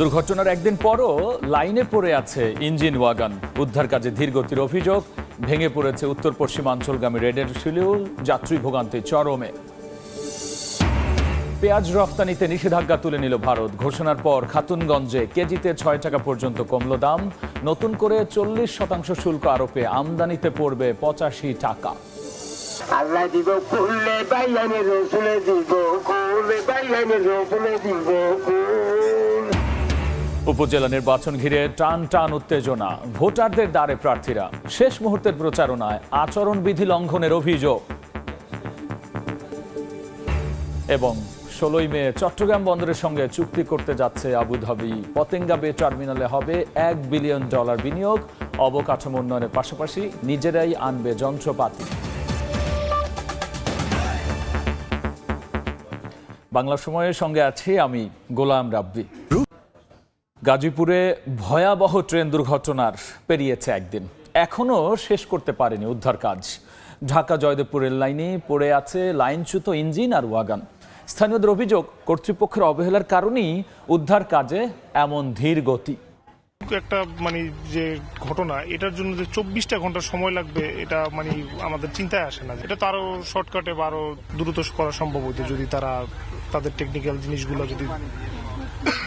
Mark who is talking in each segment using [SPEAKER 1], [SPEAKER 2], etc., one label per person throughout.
[SPEAKER 1] দুর্ঘটনার একদিন পরও লাইনে পড়ে আছে ইঞ্জিন ওয়াগন। উদ্ধার কাজে ধীরগতির অভিযোগ, ভেঙে পড়েছে উত্তর পশ্চিমাঞ্চলগামী রেডের শিলিউল যাত্রী ভোগান্তি চরমে। পেঁয়াজ রফতানিতে নিষেধাজ্ঞা তুলে নিল ভারত। ঘোষণার পর খাতুনগঞ্জে কেজিতে ছয় টাকা পর্যন্ত কমল দাম। নতুন করে চল্লিশ শতাংশ শুল্ক আরোপে আমদানিতে পড়বে পঁচাশি টাকা।
[SPEAKER 2] আল্লাহ দিব
[SPEAKER 1] উপজেলা নির্বাচন ঘিরে টান টান উত্তেজনা। ভোটারদের দ্বারে প্রার্থীরা। শেষ মুহূর্তের প্রচারণায় আচরণবিধি লঙ্ঘনের অভিযোগ। এবং ষোলোই মে চট্টগ্রাম বন্দরের সঙ্গে চুক্তি করতে যাচ্ছে আবুধাবি। পতেঙ্গা বে টার্মিনালে হবে এক বিলিয়ন ডলার বিনিয়োগ। অবকাঠামো উন্নয়নের পাশাপাশি নিজেরাই আনবে যন্ত্রপাতি। বাংলা সময়ের সঙ্গে আছি আমি গোলাম রাব্বি। গাজীপুরে ভয়াবহ ট্রেন দুর্ঘটনার পেরিয়েছে একদিন। এখনও শেষ করতে পারেনি উদ্ধার কাজ। ঢাকা জয়দেবপুর রেল লাইনে পড়ে আছে লাইনচ্যুত ইঞ্জিন আর ওয়াগান। স্থানীয়দের অভিযোগ, কর্তৃপক্ষের অবহেলার কারণেই উদ্ধার কাজে এমন ধীর গতি।
[SPEAKER 3] একটা মানে যে ঘটনা, এটার জন্য যে চব্বিশটা ঘণ্টা সময় লাগবে, এটা মানে আমাদের চিন্তায় আসে না। এটা তো আরও শর্টকাটে বা আরও দ্রুত করা সম্ভব হইতো যদি তারা তাদের টেকনিক্যাল জিনিসগুলো যদি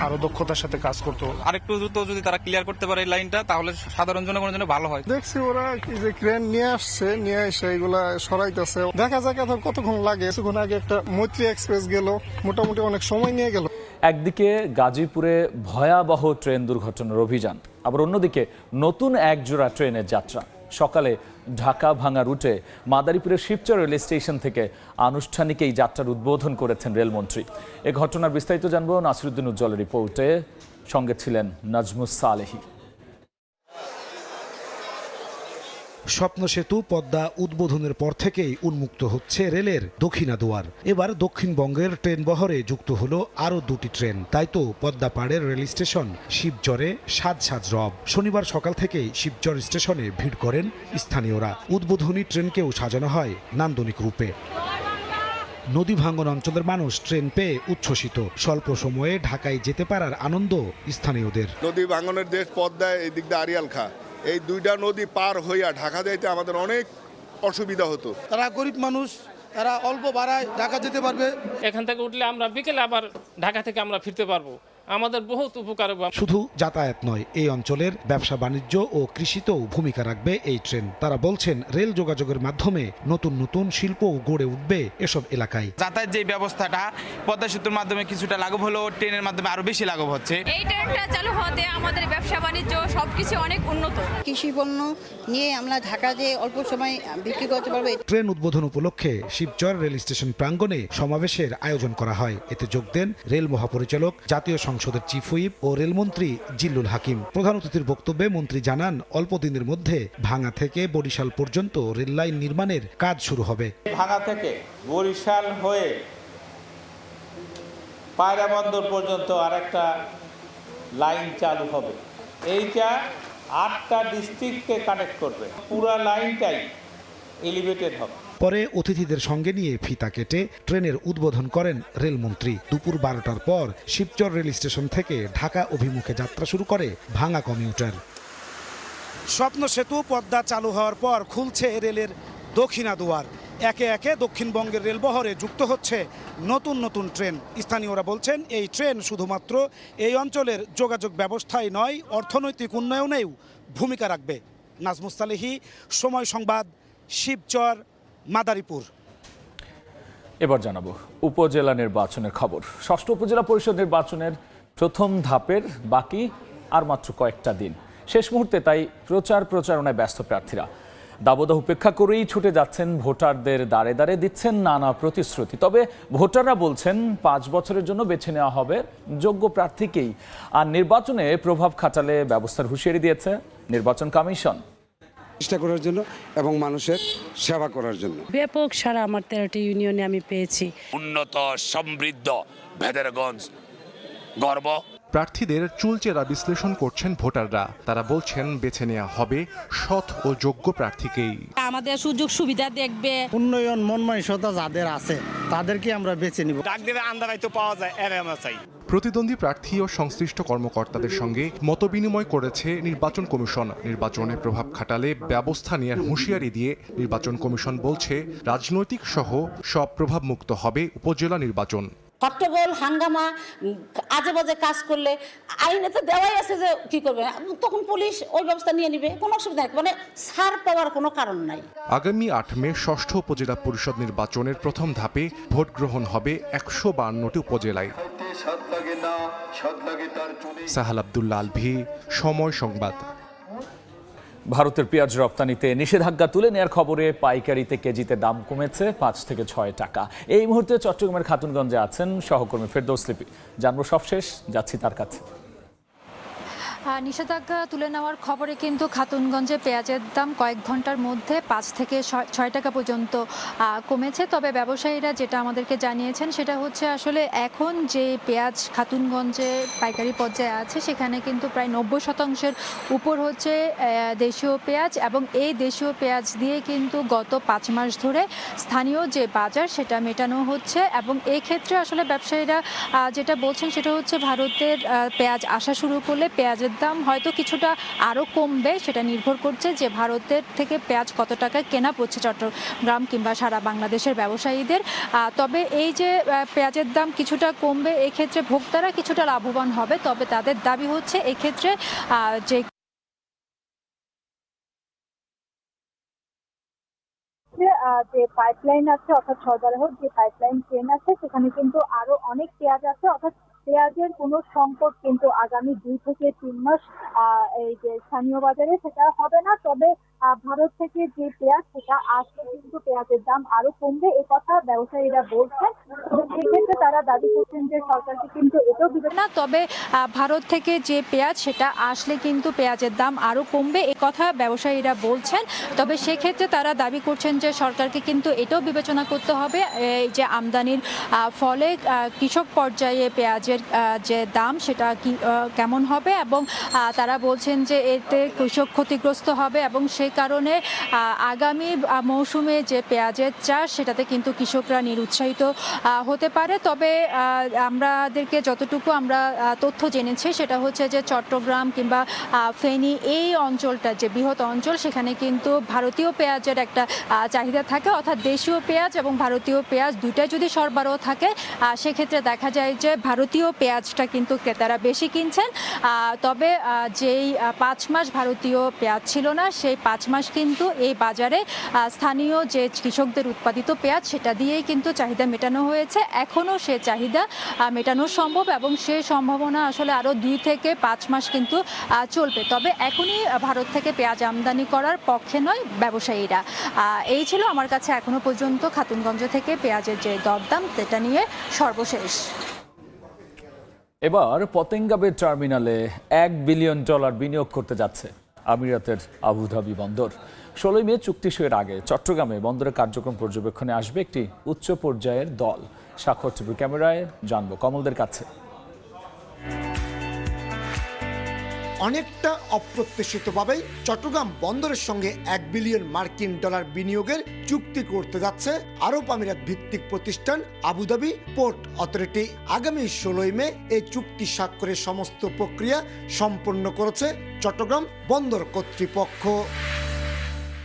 [SPEAKER 3] আরও দক্ষতার সাথে কাজ করতো
[SPEAKER 4] আরেকটু দ্রুত যদি তারা ক্লিয়ার করতে পারে এই লাইনটা তাহলে সাধারণ জনগণের জন্য ভালো হয়।
[SPEAKER 5] দেখছি ওরা কি যে ক্রেন নিয়ে আসছে নিয়ে এসে এগুলা সরাইতেছে। দেখা যাক এখন কতক্ষণ লাগে। কিছুক্ষণ আগে একটা মৈত্রী এক্সপ্রেস গেল মোটামুটি অনেক সময় নিয়ে গেল।
[SPEAKER 1] একদিকে গাজীপুরে ভয়াবহ ট্রেন দুর্ঘটনার অভিযান আবার অন্যদিকে নতুন একজোড়া ট্রেনের যাত্রা। সকালে ঢাকা ভাঙা রুটে মাদারীপুরের শিবচর রেল স্টেশন থেকে আনুষ্ঠানিক এই যাত্রার উদ্বোধন করেছেন রেলমন্ত্রী। এ ঘটনার বিস্তারিত জানব নাসিরুদ্দিন উজ্জ্বলের রিপোর্টে। সঙ্গে ছিলেন নাজমুস সালেহি।
[SPEAKER 6] স্বপ্ন সেতু পদ্মা উদ্বোধনের পর থেকেই উন্মুক্ত হচ্ছে রেলের দক্ষিণা দুয়ার এবার দক্ষিণবঙ্গের ট্রেন বহরে যুক্ত হলো আরও দুটি ট্রেন। তাই তো পদ্মা পাড়ের রেল স্টেশন শিবচরে সাজ সাজ রব। শনিবার সকাল থেকেই শিবচর স্টেশনে ভিড় করেন স্থানীয়রা। উদ্বোধনী ট্রেনকেও সাজানো হয় নান্দনিক রূপে। নদী ভাঙ্গন অঞ্চলের মানুষ ট্রেন পেয়ে উচ্ছ্বসিত। স্বল্প সময়ে ঢাকায় যেতে পারার আনন্দ স্থানীয়দের।
[SPEAKER 7] নদী ভাঙ্গনের দেশ পদ্মায় এই দিক দিয়ে আরিয়াল খা এই দুইটা নদী পার হইয়া ঢাকা যাইতে আমাদের অনেক অসুবিধা হতো।
[SPEAKER 8] তারা গরিব মানুষ তারা অল্প ভাড়ায় ঢাকা যেতে পারবে।
[SPEAKER 9] এখান থেকে উঠলে আমরা বিকেলে আবার ঢাকা থেকে আমরা ফিরতে পারব। আমাদের বহুত উপকার হবে।
[SPEAKER 6] শুধু যাতায়াত নয় এই অঞ্চলের ব্যবসা বাণিজ্য ও কৃষিতেও ভূমিকা রাখবে এই ট্রেন। তারা বলছেন রেল যোগাযোগের মাধ্যমে নতুন নতুন শিল্পও গড়ে উঠবে এসব এলাকায়।
[SPEAKER 4] যাতায়াত যে ব্যবস্থাটা পদ্মা সেতুর মাধ্যমে কিছুটা লাঘব হলেও ট্রেনের মাধ্যমে আরও বেশি লাঘব হচ্ছে।
[SPEAKER 10] এই ট্রেনটা চালু হতে আমাদের ব্যবসা বাণিজ্য সবকিছু অনেক উন্নত।
[SPEAKER 11] কৃষি পণ্য নিয়ে আমরা ঢাকা যে অল্প সময় বিক্রি করতে পারব
[SPEAKER 6] ট্রেন উদ্বোধন উপলক্ষে শিবচর রেল স্টেশন প্রাঙ্গণে সমাবেশের আয়োজন করা হয়। এতে যোগ দেন রেল মহাপরিচালক জাতীয় সংসদের চিফ হুইপ ও রেলমন্ত্রী জিল্লুল হাকিম। প্রধান অতিথির বক্তব্যে মন্ত্রী জানান, অল্প দিনের মধ্যে ভাঙা থেকে বরিশাল পর্যন্ত রেল লাইন নির্মাণের কাজ শুরু হবে।
[SPEAKER 12] ভাঙা থেকে বরিশাল হয়ে পায়রা বন্দর পর্যন্ত আরেকটা লাইন চালু হবে। এইটা আটটা ডিস্ট্রিক্টকে কানেক্ট করবে। পুরা লাইনটাই এলিভেটেড হবে।
[SPEAKER 6] পরে অতিথিদের সঙ্গে নিয়ে ফিতা কেটে ট্রেনের উদ্বোধন করেন রেলমন্ত্রী। দুপুর বারোটার পর শিবচর রেল স্টেশন থেকে ঢাকা অভিমুখে যাত্রা শুরু করে ভাঙা কমিউটার। স্বপ্ন সেতু পদ্মা চালু হওয়ার পর খুলছে রেলের দক্ষিণা দুয়ার। একে একে দক্ষিণবঙ্গের রেলবহরে যুক্ত হচ্ছে নতুন নতুন ট্রেন। স্থানীয়রা বলছেন, এই ট্রেন শুধুমাত্র এই অঞ্চলের যোগাযোগ ব্যবস্থায় নয়, অর্থনৈতিক উন্নয়নেও ভূমিকা রাখবে। নাজমুস্তালেহি সময় সংবাদ, শিবচর। মাদারীপুর।
[SPEAKER 1] এবার জানাব উপজেলা নির্বাচনের খবর। ষষ্ঠ উপজেলা পরিষদ নির্বাচনের প্রথম ধাপের বাকি আর মাত্র কয়েকটা দিন। শেষ মুহূর্তে তাই প্রচার প্রচারণায় ব্যস্ত প্রার্থীরা। দাবদাহ উপেক্ষা করেই ছুটে যাচ্ছেন ভোটারদের দাঁড়ে দাঁড়ে দিচ্ছেন নানা প্রতিশ্রুতি। তবে ভোটাররা বলছেন, পাঁচ বছরের জন্য বেছে নেওয়া হবে যোগ্য প্রার্থীকেই। আর নির্বাচনে প্রভাব খাটালে ব্যবস্থার হুঁশিয়ারি দিয়েছে নির্বাচন কমিশন।
[SPEAKER 8] চেষ্টা করার জন্য এবং মানুষের সেবা করার জন্য।
[SPEAKER 11] ব্যাপক সারা আমার তেরোটি ইউনিয়নে আমি পেয়েছি।
[SPEAKER 2] উন্নত সমৃদ্ধ ভেদেরগঞ্জ গর্ব।
[SPEAKER 5] প্রার্থীদের চুলচেরা বিশ্লেষণ করছেন ভোটাররা। তারা বলছেন বেছে নেওয়া হবে সৎ ও যোগ্য প্রার্থীকেই।
[SPEAKER 10] আমাদের সুযোগ সুবিধা দেখবে।
[SPEAKER 8] উন্নয়ন মন মানসিকতা যাদের আছে তাদেরকে আমরা বেছে নিব।
[SPEAKER 4] ডাক দেবে আন্দারাই তো পাওয়া যায় এর আমরা চাই
[SPEAKER 13] প্রতিদ্বন্দ্বী প্রার্থী ও সংশ্লিষ্ট কর্মকর্তাদের সঙ্গে মতবিনিময় করেছে নির্বাচন কমিশন। নির্বাচনে প্রভাব খাটালে ব্যবস্থা নেওয়ার হুঁশিয়ারি দিয়ে নির্বাচন কমিশন বলছে রাজনৈতিক সহ সব প্রভাবমুক্ত হবে উপজেলা নির্বাচন।
[SPEAKER 11] হট্টগোল হাঙ্গামা আজে বাজে কাজ করলে আইনে তো দেওয়াই আছে যে কি করবে? তখন পুলিশ ওই ব্যবস্থা নিয়ে নিবে কোনো অসুবিধা নেই। মানে ছাড় পাওয়ার কোনো কারণ নাই।
[SPEAKER 13] আগামী আট মে ষষ্ঠ উপজেলা পরিষদ নির্বাচনের প্রথম ধাপে ভোট গ্রহণ হবে একশো বান্নটি উপজেলায়। সাহাল আবদুল্লা আলভি, সময় সংবাদ।
[SPEAKER 1] ভারতের পেঁয়াজ রপ্তানিতে নিষেধাজ্ঞা তুলে নেওয়ার খবরে পাইকারিতে কেজিতে দাম কমেছে পাঁচ থেকে ছয় টাকা। এই মুহূর্তে চট্টগ্রামের খাতুনগঞ্জে আছেন সহকর্মী ফেরদৌস লিপি। জানব সবশেষ, যাচ্ছি তার কাছে।
[SPEAKER 10] নিষেধাজ্ঞা তুলে নেওয়ার খবরে কিন্তু খাতুনগঞ্জে পেঁয়াজের দাম কয়েক ঘণ্টার মধ্যে পাঁচ থেকে ছয়- টাকা পর্যন্ত কমেছে। তবে ব্যবসায়ীরা যেটা আমাদেরকে জানিয়েছেন, সেটা হচ্ছে আসলে এখন যে পেঁয়াজ খাতুনগঞ্জে পাইকারি পর্যায়ে আছে, সেখানে কিন্তু প্রায় নব্বই শতাংশের উপর হচ্ছে দেশীয় পেঁয়াজ এবং এই দেশীয় পেঁয়াজ দিয়ে কিন্তু গত পাঁচ মাস ধরে স্থানীয় যে বাজার, সেটা মেটানো হচ্ছে এবং এই ক্ষেত্রে আসলে ব্যবসায়ীরা যেটা বলছেন, সেটা হচ্ছে ভারতের পেঁয়াজ আসা শুরু করলে পেঁয়াজের দাম হয়তো কিছুটা আরও কমবে, সেটা নির্ভর করছে যে ভারতের থেকে পেঁয়াজ কত টাকায় কেনা পড়ছে চট্টগ্রাম কিংবা সারা বাংলাদেশের ব্যবসায়ীদের। তবে এই যে পেঁয়াজের দাম কিছুটা কমবে, এক্ষেত্রে ভোক্তারা কিছুটা লাভবান হবে, তবে তাদের দাবি হচ্ছে এক্ষেত্রে যে যে পাইপলাইন আছে অর্থাৎ সরবরাহ যে পাইপলাইন ট্রেন আছে, সেখানে কিন্তু আরও অনেক পেঁয়াজ আছে, অর্থাৎ পেঁয়াজের কোনো সংকট কিন্তু আগামী দুই থেকে তিন মাস এই যে স্থানীয় বাজারে সেটা হবে না। তবে ভারত থেকে যে পেঁয়াজ, সেটা আসলে কিন্তু পেঁয়াজের দাম আরও কমবে, এ কথা ব্যবসায়ীরা বলছেন। সেক্ষেত্রে তারা দাবি করছেন যে সরকারকে কিন্তু এটাও দিবে না, তবে ভারত থেকে যে পেঁয়াজ, সেটা আসলে কিন্তু পেঁয়াজের দাম আরও কমবে, এ কথা ব্যবসায়ীরা বলছেন। তবে সেক্ষেত্রে তারা দাবি করছেন যে সরকারকে কিন্তু এটাও বিবেচনা করতে হবে এই যে আমদানির ফলে কৃষক পর্যায়ে পেঁয়াজের যে দাম, সেটা কেমন হবে এবং তারা বলছেন যে এতে কৃষক ক্ষতিগ্রস্ত হবে এবং সেই কারণে আগামী মৌসুমে যে পেঁয়াজের চাষ, সেটাতে কিন্তু কৃষকরা নিরুৎসাহিত হতে পারে। তবে আমাদেরকে যতটুকু আমরা তথ্য জেনেছি, সেটা হচ্ছে যে চট্টগ্রাম কিংবা ফেনী, এই অঞ্চলটা, যে বৃহৎ অঞ্চল, সেখানে কিন্তু ভারতীয় পেঁয়াজের একটা চাহিদা থাকে। অর্থাৎ দেশীয় পেঁয়াজ এবং ভারতীয় পেঁয়াজ দুইটাই যদি সরবরাহ থাকে সেক্ষেত্রে দেখা যায় যে ভারতীয় পেঁয়াজটা কিন্তু ক্রেতারা বেশি কিনছেন। তবে যেই পাঁচ মাস ভারতীয় পেঁয়াজ ছিল না, সেই পাঁচ মাস কিন্তু এই বাজারে স্থানীয় যে কৃষকদের উৎপাদিত পেঁয়াজ, সেটা দিয়েই কিন্তু চাহিদা মেটানো হয়েছে। এখনও সে চাহিদা মেটানো সম্ভব এবং সে সম্ভাবনা আসলে আরও দুই থেকে পাঁচ মাস কিন্তু চলবে। তবে এখনই ভারত থেকে পেঁয়াজ আমদানি করার পক্ষে নয় ব্যবসায়ীরা। এই ছিল আমার কাছে এখনও পর্যন্ত খাতুনগঞ্জ থেকে পেঁয়াজের যে দরদাম, সেটা নিয়ে সর্বশেষ।
[SPEAKER 1] এবার পতেঙ্গাবের টার্মিনালে এক বিলিয়ন ডলার বিনিয়োগ করতে যাচ্ছে। আমিরাতের আবুধাবি বন্দর। ষোলোই মে চুক্তি সইয়ের আগে চট্টগ্রামে বন্দরের কার্যক্রম পর্যবেক্ষণে আসবে একটি উচ্চ পর্যায়ের দল। স্বাক্ষর ছবি ক্যামেরায় জানব কমলদের কাছে।
[SPEAKER 14] অনেকটা অপ্রত্যাশিতভাবেই চট্টগ্রাম বন্দরের সঙ্গে এক বিলিয়ন মার্কিন ডলার বিনিয়োগের চুক্তি করতে যাচ্ছে আরব আমিরাত ভিত্তিক প্রতিষ্ঠান আবুধাবি পোর্ট অথরিটি। আগামী ষোলোই মে এই চুক্তি স্বাক্ষরের সমস্ত প্রক্রিয়া সম্পন্ন করেছে চট্টগ্রাম বন্দর কর্তৃপক্ষ।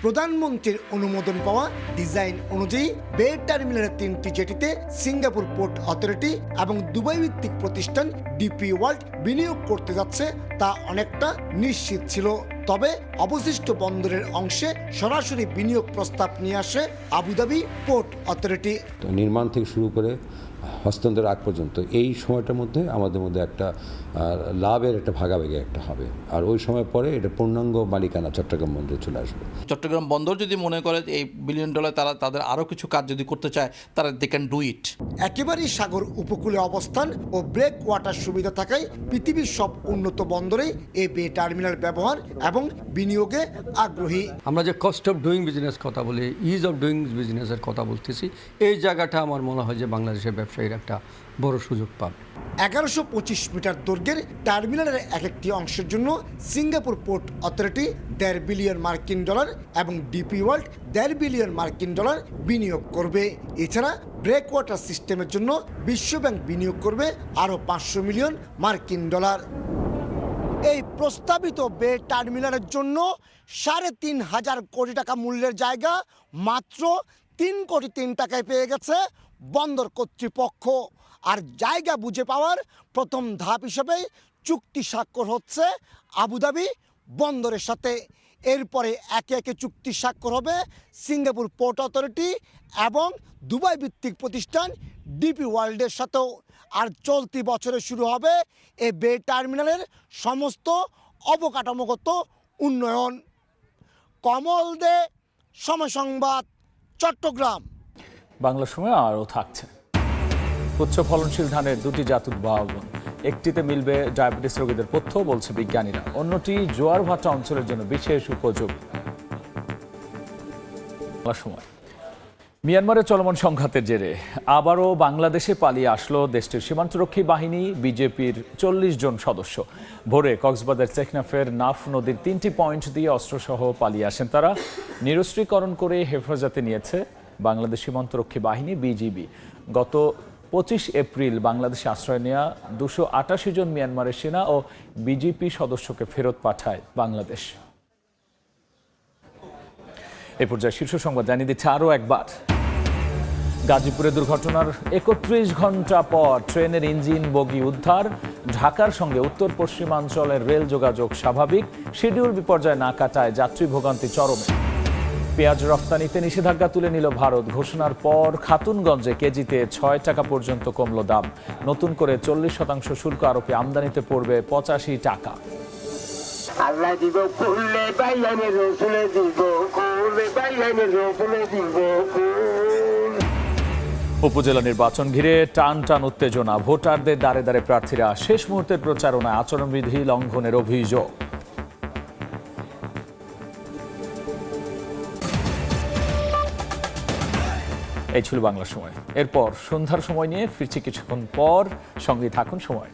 [SPEAKER 14] প্রধানমন্ত্রীর অনুমোদন পাওয়া ডিজাইন অনুযায়ী বে টার্মিনালের তিনটি জেটিতে সিঙ্গাপুর পোর্ট অথরিটি এবং দুবাই ভিত্তিক প্রতিষ্ঠান ডিপি ওয়ার্ল্ড বিনিয়োগ করতে যাচ্ছে, তা অনেকটা নিশ্চিত ছিল। তবে অবশিষ্ট বন্দরের অংশে সরাসরি বিনিয়োগ প্রস্তাব নিয়ে আসে আবুধাবি পোর্ট অথরিটি।
[SPEAKER 15] নির্মাণ থেকে শুরু করে হস্তান্তর আগ পর্যন্ত। এই সময়টার মধ্যে আমাদের মধ্যে একটা লাভের একটা ভাগাভাগি একটা হবে। আর ওই সময় পরে এটা পূর্ণাঙ্গ মালিকানা চট্টগ্রাম বন্দরে চলে আসবে।
[SPEAKER 16] চট্টগ্রাম বন্দর যদি মনে করে এই বিলিয়ন ডলার তারা তাদের আরও কিছু কাজ যদি করতে চায় তারা দে ক্যান ডু ইট
[SPEAKER 14] একেবারেই সাগর উপকূলে অবস্থান ও ব্রেক ওয়াটার সুবিধা থাকায় পৃথিবীর সব উন্নত বন্দরে এই বে টার্মিনাল ব্যবহার এবং বিনিয়োগে আগ্রহী।
[SPEAKER 17] আমরা যে কস্ট অফ ডুইং বিজনেস কথা বলি ইজ অফ ডুইং বিজনেসের কথা বলতেছি এই জায়গাটা আমার মনে হয় যে বাংলাদেশের ব্যবসা ব্যবসায়ীরা একটা বড় সুযোগ পাবে।
[SPEAKER 14] এগারোশো পঁচিশ মিটার দৈর্ঘ্যের টার্মিনালের এক একটি অংশের জন্য সিঙ্গাপুর পোর্ট অথরিটি দেড় বিলিয়ন মার্কিন ডলার এবং ডিপি ওয়ার্ল্ড দেড় বিলিয়ন মার্কিন ডলার বিনিয়োগ করবে। এছাড়া ব্রেক ওয়াটার সিস্টেমের জন্য বিশ্বব্যাংক বিনিয়োগ করবে আরও পাঁচশো মিলিয়ন মার্কিন ডলার। এই প্রস্তাবিত বে টার্মিনালের জন্য সাড়ে তিন হাজার কোটি টাকা মূল্যের জায়গা মাত্র তিন কোটি তিন টাকায় পেয়ে গেছে বন্দর কর্তৃপক্ষ আর জায়গা বুঝে পাওয়ার প্রথম ধাপ হিসেবে চুক্তি স্বাক্ষর হচ্ছে আবুধাবি বন্দরের সাথে। এরপরে একে একে চুক্তি স্বাক্ষর হবে সিঙ্গাপুর পোর্ট অথরিটি এবং দুবাই ভিত্তিক প্রতিষ্ঠান ডিপি ওয়ার্ল্ডের সাথেও। আর চলতি বছরে শুরু হবে এ বে টার্মিনালের সমস্ত অবকাঠামোগত উন্নয়ন। কমল দে, সময় সংবাদ, চট্টগ্রাম।
[SPEAKER 1] বাংলা সময় আরও থাকছে। উচ্চ ফলনশীল ধানের দুটি জাত উদ্ভাবন একটিতে মিলবে ডায়াবেটিস রোগীদের পথ্য, বলছে বিজ্ঞানীরা। অন্যটি জোয়ার ভাটা অঞ্চলের জন্য বিশেষ উপযোগ। মিয়ানমারের চলমান সংঘাতের জেরে আবারও বাংলাদেশে পালিয়ে আসলো দেশটির সীমান্তরক্ষী বাহিনী, বিজেপির চল্লিশ জন সদস্য। ভোরে কক্সবাজার চেকনাফের নাফ নদীর তিনটি পয়েন্ট দিয়ে অস্ত্রসহ পালিয়ে আসেন তারা। নিরস্ত্রীকরণ করে হেফাজতে নিয়েছে বাংলাদেশ সীমান্তরক্ষী বাহিনী বিজিবি গত পঁচিশ এপ্রিল বাংলাদেশে আশ্রয় নেওয়া দুশো আটাশি জন মিয়ানমারের সেনা ও বিজেপি সদস্যকে ফেরত পাঠায় বাংলাদেশ। এ পর্যায়ে শীর্ষ সংবাদ জানিয়ে দিচ্ছে আরও একবার। গাজীপুরে দুর্ঘটনার একত্রিশ ঘণ্টা পর ট্রেনের ইঞ্জিন বগি উদ্ধার, ঢাকার সঙ্গে উত্তর পশ্চিমাঞ্চলের রেল যোগাযোগ স্বাভাবিক, শিডিউল বিপর্যয় না কাটায় যাত্রী ভোগান্তি চরমে। পেঁয়াজ রপ্তানিতে নিষেধাজ্ঞা তুলে নিল ভারত। ঘোষণার পর খাতুনগঞ্জে কেজিতে ছয় টাকা পর্যন্ত কমল দাম। নতুন করে চল্লিশ শতাংশ শুল্ক আরোপে আমদানিতে পড়বে পঁচাশি টাকা।
[SPEAKER 2] আল্লাহ দিব করলে বাইয়ানে রসুলে দিব করলে বাইয়ানে রসুলে দিব
[SPEAKER 1] উপজেলা নির্বাচন ঘিরে টান টান উত্তেজনা। ভোটারদের দ্বারে দ্বারে প্রার্থীরা শেষ মুহূর্তের প্রচারণায় আচরণবিধি লঙ্ঘনের অভিযোগ। এই ছিল বাংলা সময়। এরপর সন্ধ্যার সময় নিয়ে ফিরছি কিছুক্ষণ পর। সঙ্গে থাকুন সময়।